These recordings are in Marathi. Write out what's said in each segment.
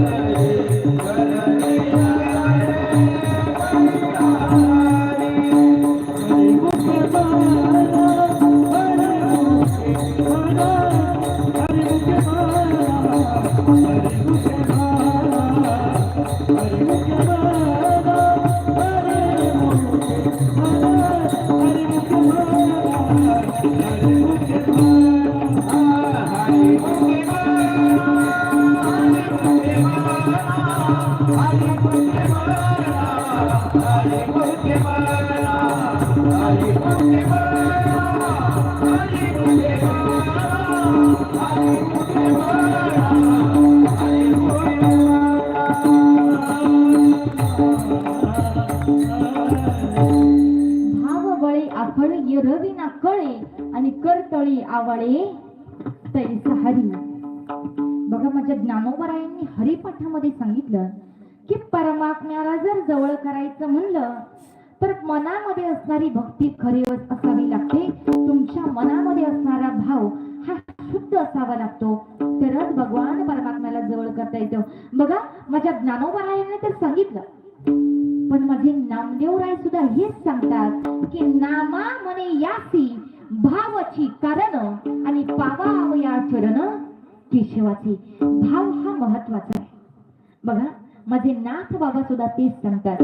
Oh, आवळे तैस हरी बघा माझ्या ज्ञानोबरायांनी हरिपाठामध्ये सांगितलं की परमात्म्याला जर जवळ करायचं म्हणलं तर मनामध्ये असणारी भक्ती खरी असावी लागते. तुमच्या मनामध्ये असणारा भाव हा शुद्ध असावा लागतो. तरच भगवान परमात्म्याला जवळ करता येतो. बघा माझ्या ज्ञानोबारायाने तर सांगितलं. पण माझे नामदेवराय सुद्धा हेच सांगतात की नामा मने यासी भावाची कारण आणि पावा या चरण केशवाची. भाव हा महत्त्वाचा आहे. बघा माझे नाथ बाबा सुद्धा तेच सांगतात.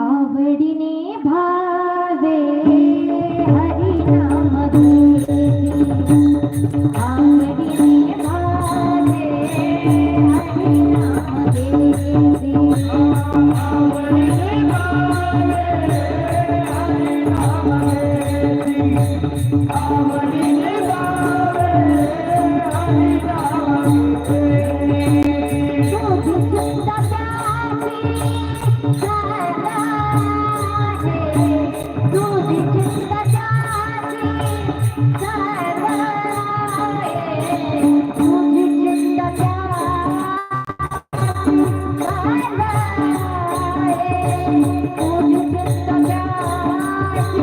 आवडीने भावे हरिनाम घेती. आवडीने भावे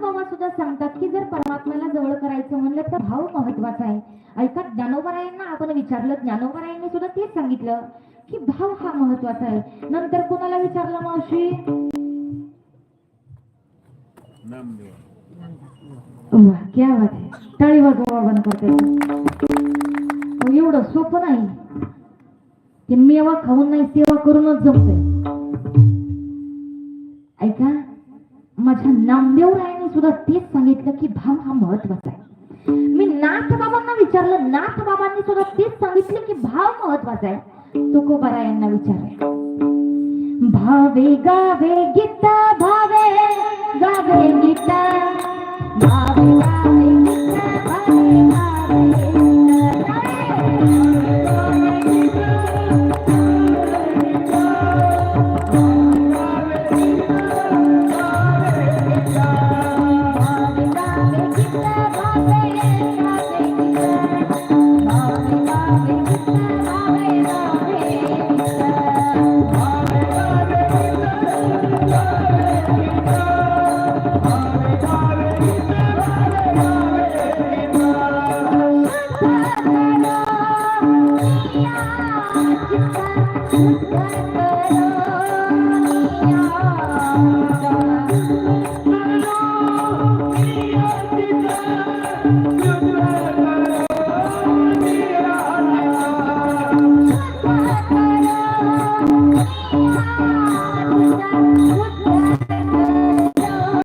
बाबा सुद्धा सांगतात की जर परमात्म्याला जवळ करायचं म्हणलं तर भाव महत्त्वाचा आहे. ऐका ज्ञानोबरायांना आपण विचारलं ज्ञानोबरायांनी सुद्धा तेच सांगितलं की भाव हा महत्त्वाचा आहे. नंतर कोणाला विचारलं मावशी? वाह, क्या बात आहे. टाळी वाजवा बंद करते. एवढं सोपं नाही. ते मेवा खाऊन नाही सेवा करूनच जमतोय ऐका माझ्या नामदेवरायाने सुद्धा तेच सांगितलं की भाव हा महत्त्वाचा आहे. मी नाथ बाबांना विचारलं नाथ बाबांनी सुद्धा तेच सांगितलं की भाव महत्त्वाचा आहे. तुकोबारा यांना विचारलं. भावे गावे गीता भावे गावे गीता भावे गावे